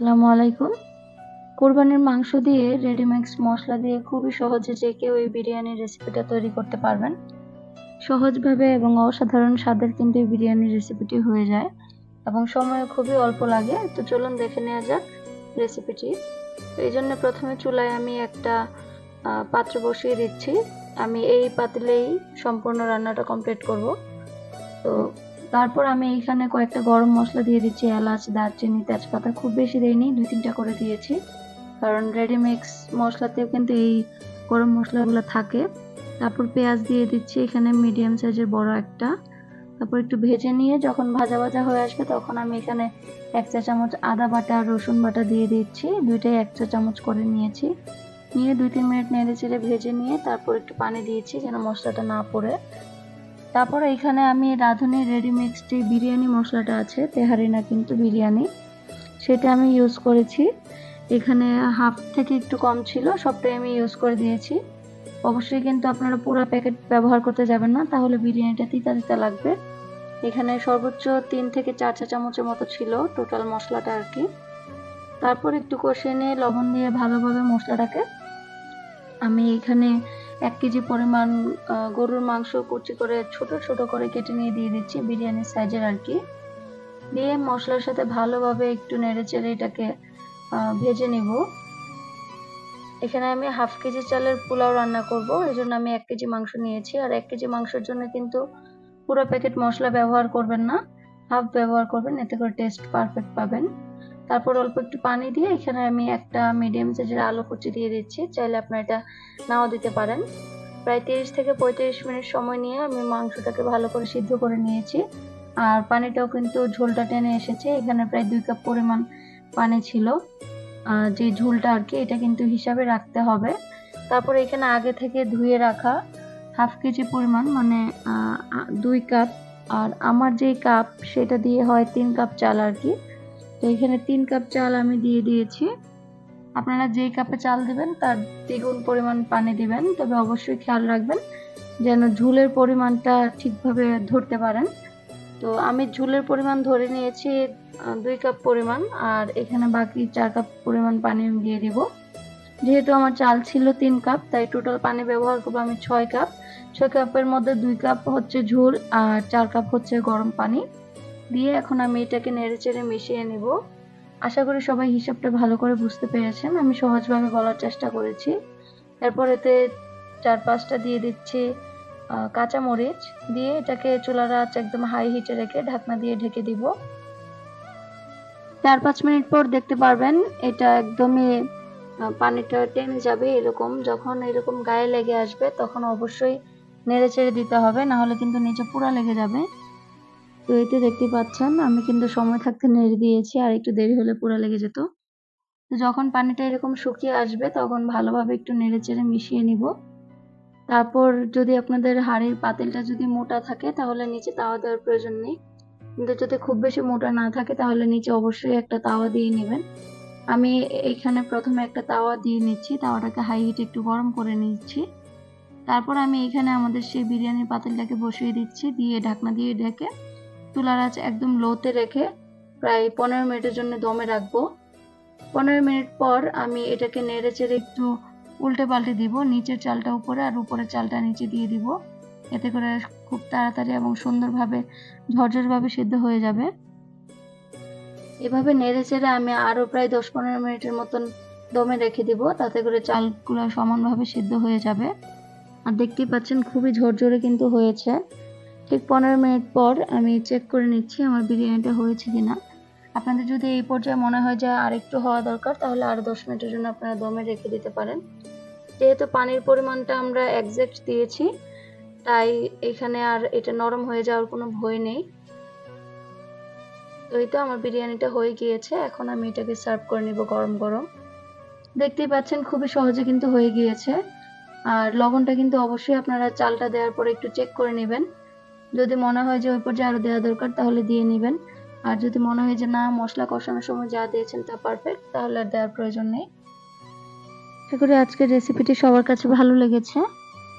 আসসালামু আলাইকুম। কোরবানির মাংস দিয়ে রেডিমিক্স মশলা দিয়ে খুবই সহজে যে কেউ এই বিরিয়ানির রেসিপিটা তৈরি করতে পারবেন। সহজভাবে এবং অসাধারণ স্বাদের কিন্তু এই বিরিয়ানির রেসিপিটি হয়ে যায় এবং সময় খুবই অল্প লাগে। তো চলুন দেখে নেওয়া যাক রেসিপিটি তো এই জন্য প্রথমে চুলায় আমি একটা পাত্র বসিয়ে দিচ্ছি। আমি এই পাতিলেই সম্পূর্ণ রান্নাটা কমপ্লিট করব। তো তারপর আমি এখানে কয়েকটা গরম মশলা দিয়ে দিচ্ছি, এলাচ, দারচিনি, তেজপাতা। খুব বেশি দেয়নি দুই তিনটা করে দিয়েছি। কারণ রেডিমিক্স মশলাতেও কিন্তু এই গরম মশলাগুলো থাকে। তারপর পেঁয়াজ দিয়ে দিচ্ছি, এখানে মিডিয়াম সাইজের বড় একটা। তারপর একটু ভেজে নিয়ে যখন ভাজা ভাজা হয়ে আসবে, তখন আমি এখানে এক চা চামচ আদা বাটা, রসুন বাটা দিয়ে দিচ্ছি। দুইটাই এক চা চামচ করে নিয়েছি। নিয়ে দুই তিন মিনিট নেড়ে চেড়ে ভেজে নিয়ে তারপর একটু পানি দিয়েছি যেন মশলাটা না পড়ে। তারপর এখানে আমি রাঁধুনি রেডি মিক্সড বিরিয়ানি মশলাটা আছে, তেহারিনা কিন্তু বিরিয়ানি, সেটা আমি ইউজ করেছি। এখানে হাফ থেকে একটু কম ছিল, সবটাই আমি ইউজ করে দিয়েছি। অবশ্যই কিন্তু আপনারা পুরো প্যাকেট ব্যবহার করতে যাবেন না, তাহলে বিরিয়ানিটা তিতা তিতা লাগবে। এখানে সর্বোচ্চ তিন থেকে চার চা চামচের মতো ছিল টোটাল মশলাটা আর কি। তারপর একটু কষিয়ে নিয়ে লবণ দিয়ে ভালোভাবে মশলাটাকে আমি এখানে এক কেজি পরিমাণ গরুর মাংস কুচি করে ছোট ছোট করে কেটে নিয়ে দিয়ে দিচ্ছি বিরিয়ানির সাইজের আর কি। দিয়ে মশলার সাথে ভালোভাবে একটু নেড়ে চেড়ে এটাকে ভেজে নিব। এখানে আমি হাফ কেজি চালের পোলাও রান্না করব এই জন্য আমি এক কেজি মাংস নিয়েছি। আর এক কেজি মাংসের জন্য কিন্তু পুরো প্যাকেট মশলা ব্যবহার করবেন না, হাফ ব্যবহার করবেন, এতে করে টেস্ট পারফেক্ট পাবেন। তারপর অল্প একটু পানি দিয়ে এখানে আমি একটা মিডিয়াম সাইজের আলু কুচি দিয়ে দিচ্ছি। চাইলে আপনারা এটা নাও দিতে পারেন। প্রায় তিরিশ থেকে পঁয়ত্রিশ মিনিট সময় নিয়ে আমি মাংসটাকে ভালো করে সিদ্ধ করে নিয়েছি। আর পানিটাও কিন্তু ঝোলটা টেনে এসেছে। এখানে প্রায় দুই কাপ পরিমাণ পানি ছিল। যে ঝোলটা আর কি, এটা কিন্তু হিসাবে রাখতে হবে। তারপর এখানে আগে থেকে ধুয়ে রাখা হাফ কেজি পরিমাণ মানে দুই কাপ। আর আমার যেই কাপ, সেটা দিয়ে হয় তিন কাপ চাল আর কি। তো এখানে তিন কাপ চাল আমি দিয়ে দিয়েছি। আপনারা যেই কাপে চাল দিবেন, তার দ্বিগুণ পরিমাণ পানি দিবেন। তবে অবশ্যই খেয়াল রাখবেন যেন ঝুলের পরিমাণটা ঠিকভাবে ধরতে পারেন। তো আমি ঝুলের পরিমাণ ধরে নিয়েছি দুই কাপ পরিমাণ। আর এখানে বাকি চার কাপ পরিমাণ পানি আমি দিয়ে দিব। যেহেতু আমার চাল ছিল তিন কাপ, তাই টোটাল পানি ব্যবহার করব আমি ছয় কাপ। ছয় কাপের মধ্যে দুই কাপ হচ্ছে ঝোল আর চার কাপ হচ্ছে গরম পানি। দিয়ে এখন আমি এটাকে নেড়ে চেড়ে মিশিয়ে নিব। আশা করি সবাই হিসাবটা ভালো করে বুঝতে পেরেছেন। আমি সহজভাবে বলার চেষ্টা করেছি। এরপর এতে চার পাঁচটা দিয়ে দিচ্ছি কাঁচা মরিচ। দিয়ে এটাকে চুলার আঁচ একদম হাই হিটে রেখে ঢাকনা দিয়ে ঢেকে দিব। চার পাঁচ মিনিট পর দেখতে পারবেন এটা একদমই পানিটা টেনে যাবে এরকম। যখন এরকম গায়ে লেগে আসবে তখন অবশ্যই নেড়ে চেড়ে দিতে হবে না হলে কিন্তু নিচে পুরা লেগে যাবে। তো এতে দেখতে পাচ্ছেন, আমি কিন্তু সময় থাকতে নেড়ে দিয়েছি আর একটু দেরি হলে পুরা লেগে যেত। তো যখন পানিটা এরকম শুকিয়ে আসবে, তখন ভালোভাবে একটু নেড়ে চেড়ে মিশিয়ে নিব। তারপর যদি আপনাদের হাঁড়ির পাতিলটা যদি মোটা থাকে, তাহলে নিচে তাওয়া দেওয়ার প্রয়োজন নেই। কিন্তু যদি খুব বেশি মোটা না থাকে, তাহলে নিচে অবশ্যই একটা তাওয়া দিয়ে নেবেন। আমি এখানে প্রথমে একটা তাওয়া দিয়ে নিচ্ছি, তাওয়াটাকে হাই হিটে একটু গরম করে নিচ্ছি। তারপর আমি এখানে আমাদের সেই বিরিয়ানির পাতিলটাকে বসিয়ে দিচ্ছি, দিয়ে ঢাকনা দিয়ে ঢেকে চুলার আঁচ একদম লোতে রেখে প্রায় পনেরো মিনিটের জন্য দমে রাখব। পনেরো মিনিট পর আমি এটাকে নেড়ে চেড়ে একটু উল্টে পাল্টে দিব, নিচের চালটা উপরে আর উপরের চালটা নিচে দিয়ে দিব। এতে করে খুব তাড়াতাড়ি এবং সুন্দরভাবে, ঝরঝরভাবে সিদ্ধ হয়ে যাবে। এভাবে নেড়ে চেড়ে আমি আরও প্রায় দশ পনেরো মিনিটের মতন দমে রেখে দিব, তাতে করে চালগুলো সমানভাবে সিদ্ধ হয়ে যাবে। আর দেখতেই পাচ্ছেন খুবই ঝরঝরে কিন্তু হয়েছে। ঠিক পনেরো মিনিট পর আমি চেক করে নিচ্ছি আমার বিরিয়ানিটা হয়েছে কি না আপনাদের যদি এই পর্যায়ে মনে হয় যে আর একটু হওয়া দরকার, তাহলে আরও দশ মিনিটের জন্য আপনারা দমে রেখে দিতে পারেন। যেহেতু পানির পরিমাণটা আমরা একজ্যাক্ট দিয়েছি, তাই এখানে আর এটা নরম হয়ে যাওয়ার কোনো ভয় নেই। তো এই তো আমার বিরিয়ানিটা হয়ে গিয়েছে, এখন আমি এটাকে সার্ভ করে নিব গরম গরম। দেখতেই পাচ্ছেন খুবই সহজে কিন্তু হয়ে গিয়েছে। আর লবণটা কিন্তু অবশ্যই আপনারা চালটা দেওয়ার পরে একটু চেক করে নেবেন। যদি মনে হয় যে ওই পর্যায়ে আরও দেওয়া দরকার, তাহলে দিয়ে নেবেন। আর যদি মনে হয় যে না, মশলা কষানোর সময় যা দিয়েছেন তা পারফেক্ট তাহলে আর দেওয়ার প্রয়োজন নেই। আশা করি আজকের রেসিপিটি সবার কাছে ভালো লেগেছে।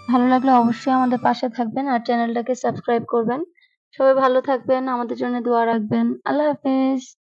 ভালো লাগলে অবশ্যই আমাদের পাশে থাকবেন আর চ্যানেলটাকে সাবস্ক্রাইব করবেন। সবাই ভালো থাকবেন, আমাদের জন্য দোয়া রাখবেন। আল্লাহ হাফেজ।